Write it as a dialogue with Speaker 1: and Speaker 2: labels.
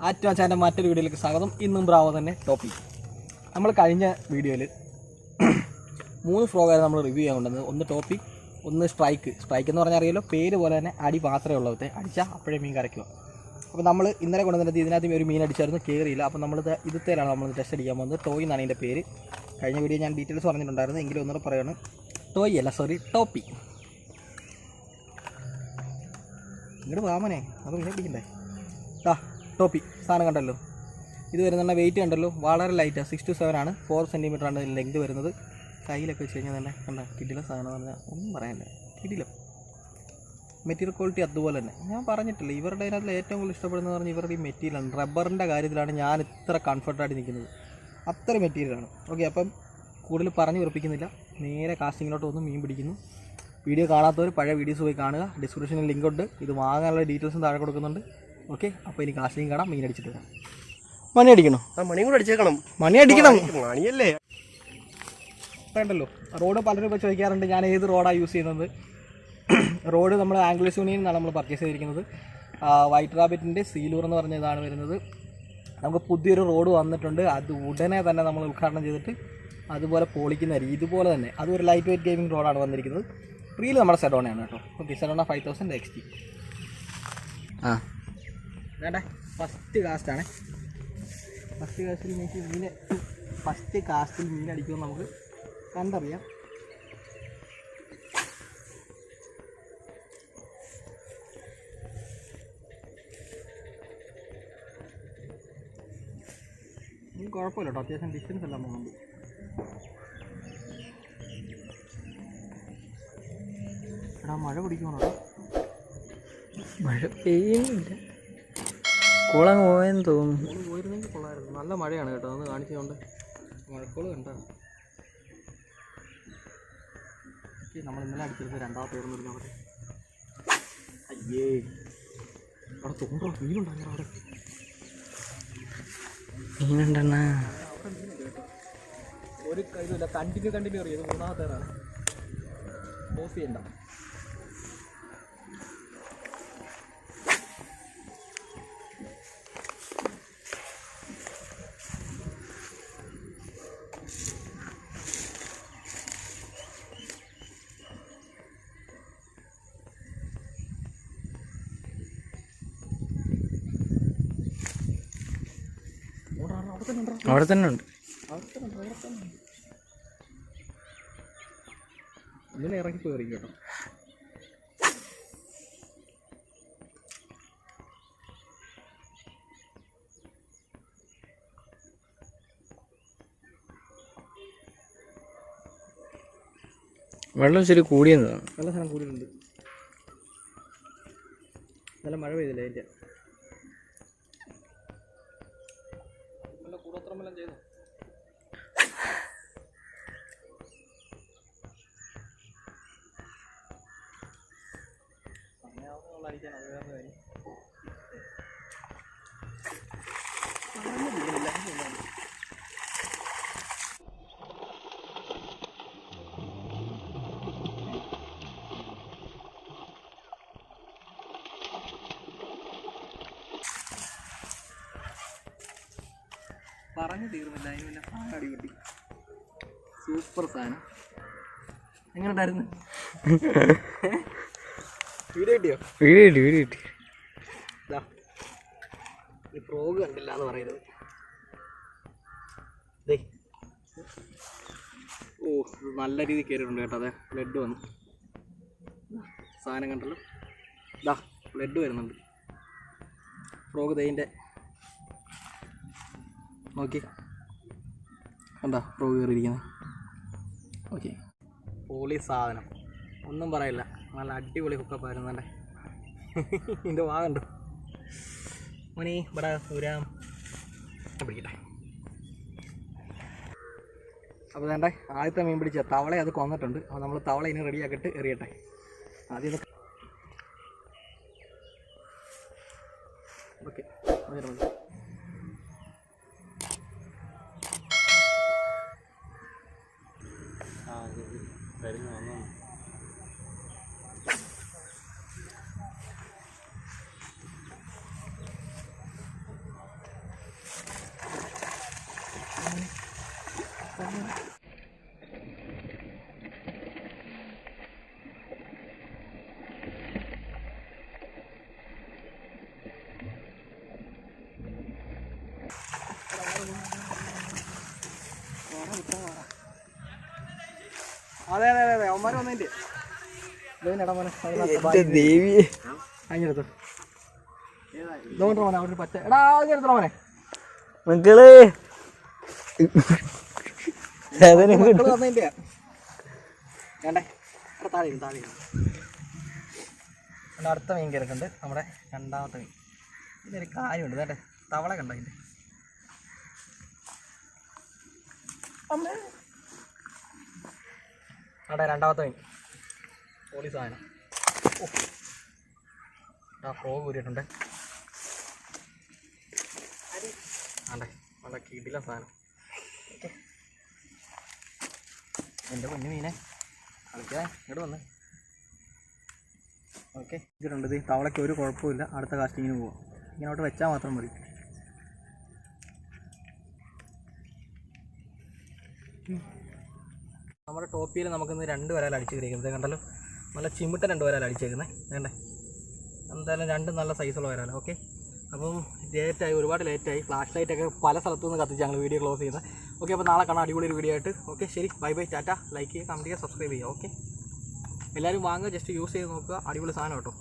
Speaker 1: ആറ്റു അച്ചാന്റെ മറ്റൊരു വീഡിയോയിലേക്ക് സ്വാഗതം. ഇന്നും ബ്രാവോ തന്നെ ടോപ്പിക് നമ്മൾ കഴിഞ്ഞ വീഡിയോയിൽ മൂന്ന് ഫ്രോഗായിരുന്നു നമ്മൾ റിവ്യൂ ചെയ്യാൻ കൊണ്ടുവന്നത്. ഒന്ന് ടോപ്പിക് ഒന്ന് സ്ട്രൈക്ക്. സ്ട്രൈക്ക് എന്ന് പറഞ്ഞാൽ അറിയാലോ പേര് പോലെ തന്നെ അടി മാത്രമേ ഉള്ളവത്തെ അടിച്ചാൽ അപ്പോഴേ മീൻ കരയ്ക്കുക. അപ്പോൾ നമ്മൾ ഇന്നലെ കൊണ്ടുവന്നിട്ട് ഇതിനകത്ത് ഒരു മീൻ അടിച്ചായിരുന്നു കയറിയില്ല അപ്പോൾ നമ്മൾ ഇതത്തേലാണ് നമ്മൾ ടെസ്റ്റ് അടിക്കാൻ പോകുന്നത്. ടോയ് എന്നാണ് ഇതിന്റെ പേര്. കഴിഞ്ഞ വീഡിയോ ഞാൻ ഡീറ്റെയിൽസ് പറഞ്ഞിട്ടുണ്ടായിരുന്നു. എങ്കിലും ഒന്നുകൂടെ പറയുകയാണ്. ടോയ് അല്ല സോറി ടോപ്പി. ഇങ്ങോട്ട് വാമനെ അത് മീനെ പിടിക്കണ്ടേ ആ ടോപ്പി സാധനം കണ്ടല്ലോ. ഇത് വരുന്നുണ്ട് വെയിറ്റ് കണ്ടല്ലോ. വളരെ ലൈറ്റാണ് സിക്സ് ടു സെവൻ ആണ്. ഫോർ സെന്റിമീറ്റർ ആണ് ലെങ്ത് വരുന്നത്. കയ്യിലൊക്കെ വെച്ച് കഴിഞ്ഞാൽ തന്നെ കണ്ട കിടില സാധനം എന്ന് പറഞ്ഞാൽ ഒന്നും പറയാനില്ല കിടിലം. മെറ്റീരിയൽ ക്വാളിറ്റി അതുപോലെ തന്നെ. ഞാൻ പറഞ്ഞിട്ടില്ല ഇവരുടെ അതിനകത്തിൽ ഏറ്റവും കൂടുതൽ ഇഷ്ടപ്പെടുന്നത് പറഞ്ഞാൽ ഇവരുടെ ഈ മെറ്റീരിയലാണ് റബ്ബറിന്റെ കാര്യത്തിലാണ് ഞാൻ ഇത്ര കംഫർട്ടായിട്ട് നിൽക്കുന്നത്. അത്ര മെറ്റീരിയലാണ് ഓക്കെ അപ്പം കൂടുതൽ പറഞ്ഞു ഉറപ്പിക്കുന്നില്ല നേരെ കാസ്റ്റിങ്ങിലോട്ട് വന്ന് മീൻ പിടിക്കുന്നു. വീഡിയോ കാണാത്തവർ പഴയ വീഡിയോസ് പോയി കാണുക. ഡിസ്ക്രിപ്ഷനിൽ ലിങ്ക് ഉണ്ട്. ഇത് വാങ്ങാനുള്ള ഡീറ്റെയിൽസും താഴെ കൊടുക്കുന്നുണ്ട്. ഓക്കെ അപ്പോൾ ഇനി കാശിനെയും കാണാം മീൻ അടിച്ചിട്ട് വരാം. മണി അടിക്കണോ?
Speaker 2: ആ മണിയും കൂടെ അടിച്ചേക്കണം
Speaker 1: മണി അടിക്കണം.
Speaker 2: മണിയല്ലേ?
Speaker 1: വേണ്ടല്ലോ റോഡ് പലരും ഇപ്പോൾ ചോദിക്കാറുണ്ട് ഞാൻ ഏത് റോഡാണ് യൂസ് ചെയ്യുന്നത്? റോഡ് നമ്മൾ ആംഗ്ലസ് യൂണിയൻ എന്നാണ് നമ്മൾ പർച്ചേസ് ചെയ്തിരിക്കുന്നത്. വൈറ്റ് റാബിറ്റിന്റെ സീലൂർ എന്ന് പറഞ്ഞ ഇതാണ് വരുന്നത്. നമുക്ക് പുതിയൊരു റോഡ് വന്നിട്ടുണ്ട് അത് ഉടനെ തന്നെ നമ്മൾ ഉദ്ഘാടനം ചെയ്തിട്ട് അതുപോലെ പൊളിക്കുന്ന രീതി ഇതുപോലെ തന്നെ അതൊരു ഒരു ലൈറ്റ് വെയിറ്റ് ഗെയിമിംഗ് റോഡാണ് വന്നിരിക്കുന്നത്. റീൽ നമ്മുടെ സെഡോണയാണ് കേട്ടോ. Okay Sedona five thousand X T ആ. വേണ്ടേ ഫസ്റ്റ് കാസ്റ്റാണ് ഫസ്റ്റ് കാസ്റ്റിൽ മീൻസ് മീൻ ഫസ്റ്റ് കാസ്റ്റിൽ മീൻ അടിക്കുമെന്ന് നമുക്ക് കണ്ടറിയാം. കുഴപ്പമില്ല കേട്ടോ അത്യാവശ്യം ഡിസ്റ്റൻസ് എല്ലാം പോകുന്നുണ്ട് എടാ മഴ പിടിക്കുവാണോ
Speaker 3: മഴ പെയ്യുന്നില്ല. കുളങ്ങ് പോയെന്ന് തോന്നുന്നു.
Speaker 1: പോയിരുന്നെങ്കിൽ കൊള്ളായിരുന്നു. നല്ല മഴയാണ് കേട്ടോ. അതൊന്ന് കാണിച്ചുകൊണ്ട് മഴക്കോൾ കണ്ട. നമ്മൾ ഇന്നലെ അടിച്ചെടുത്ത് രണ്ടാമത്തെ ഉയർന്നിരുന്നു അവിടെ അയ്യേ. അവിടെ തോന്നോ മീനുണ്ടായിരുന്നു അവിടെ?
Speaker 3: മീനുണ്ടെണ്ണ
Speaker 1: ഒരു കഴിവില്ല കണ്ടിന്യൂ കണ്ടിന്യൂ അറിയാം. ഇത് മൂന്നാമത്തേറാണ് ഓഫ് ചെയ്യണ്ട. അവിടെ തന്നെ ഉണ്ടോ
Speaker 3: അവിടെ തന്നെ ഉണ്ട്.
Speaker 1: ഇങ്ങനെ ഇറങ്ങി പോയി കേട്ടോ.
Speaker 3: വെള്ളം ശരി കൂടിയെന്നതാണ്.
Speaker 1: നല്ല സാധനം കൂടിയിട്ടുണ്ട്. നല്ല മഴ പെയ്തില്ലേ അതിന്റെ. കൂടോത്രമെല്ലാം ചെയ്തു? സമയാവുന്നുള്ള അടിക്കാൻ അത് വേറെ കാര്യം. പറഞ്ഞു തീർന്നില്ല. അതിന് പിന്നെ പാടി കിട്ടി. സൂപ്പർ സാധനം. എങ്ങനെ ഉണ്ടായിരുന്നു വീഡിയോ കിട്ടിയോ?
Speaker 3: വീഡിയോ കിട്ടി വീട് കിട്ടി.
Speaker 1: ഈ ഫ്രോഗ് കണ്ടില്ല എന്ന് പറയുന്നത്. ദേ. ഓ നല്ല രീതിയിൽ കയറിയിട്ടുണ്ട് കേട്ടോ അതെ. ബ്ലഡ് വന്നു. ദാ, സാധനം കണ്ടല്ലോ. ദാ ബ്ലഡ് വരുന്നുണ്ട്. ഫ്രോഗ് ദൈന്റെ നോക്കി. എന്താ ഫ്രോഗ് കയറിയിരിക്കുന്നത് ഓക്കെ. പോളി സാധനം. ഒന്നും പറയില്ല. നല്ല അടിപൊളി ഹുക്കപ്പായിരുന്നു അല്ലേ ഇതിന്റെ വാ കണ്ടു? മോനി ഇവിടെ ഊരാം പിടിക്കട്ടെ. അപ്പോൾ വേണ്ടേ ആദ്യത്തെ മീൻ പിടിച്ച തവളെ അത് കൊന്നിട്ടുണ്ട്. അപ്പോൾ നമ്മൾ തവള ഇനി റെഡിയാക്കിയിട്ട് എറിയട്ടെ. ആദ്യം ഓക്കെ അതെ അതെ അതെ അതെ അവന്മാർ വന്നതിന്റെ.
Speaker 3: ദേവി.
Speaker 1: അവിടെ എടാ മോനെ.
Speaker 3: മക്കളെ.
Speaker 1: അടുത്ത മീൻ കിടക്കുന്നുണ്ട് നമ്മുടെ രണ്ടാമത്തെ മീൻ. ഇതൊരു കാര്യമുണ്ട് വേണ്ടേ തവള കണ്ടോ ഇതിന്റെ അവിടെ രണ്ടാമത്തെ മീൻ. പോളി സാധനം. ആ ഫ്രോ കൂരിയിട്ടുണ്ട് ആണ്ടേ നല്ല കിടില സാധനം. എന്റെ കുഞ്ഞു മീനെ. കളിക്കാൻ ഇങ്ങോട്ട് വന്ന്. ഓക്കെ. ഇതിലുണ്ട് ഇത്. തവളയ്ക്ക് ഒരു കുഴപ്പമില്ല അടുത്ത കാസ്റ്റിങ്ങിന് പോവാം. ഇങ്ങനോട്ട് വെച്ചാൽ മാത്രം മതി. നമ്മുടെ ടോപ്പിയിൽ നമുക്കിന്ന് രണ്ട് വരാൽ അടിച്ച് കണ്ടല്ലോ? നല്ല ചിമിട്ട രണ്ട് വരാൽ അടിച്ചേക്കുന്നത്. വേണ്ടേ എന്തായാലും രണ്ടും നല്ല സൈസുള്ള വരാലോ ഓക്കെ അപ്പം ലേറ്റായി ഒരുപാട് ലേറ്റായി ഫ്ലാഷ് ലൈറ്റൊക്കെ പല സ്ഥലത്തു നിന്ന് കത്തിച്ച് ഞങ്ങൾ വീഡിയോ ക്ലോസ് ചെയ്യുന്നത്. ഓക്കെ അപ്പോൾ നാളെ കാണാം അടിപൊളി ഒരു വീഡിയോ ആയിട്ട്. ഓക്കെ ശരി. ബൈ ബൈ ടാറ്റ ലൈക്ക് ചെയ്യുക കമന്റ് ചെയ്യുക സബ്സ്ക്രൈബ് ചെയ്യുക. ഓക്കെ എല്ലാവരും വാങ്ങുക ജസ്റ്റ് യൂസ് ചെയ്ത് നോക്കുക. അടിപൊളി സാധനം കേട്ടോ.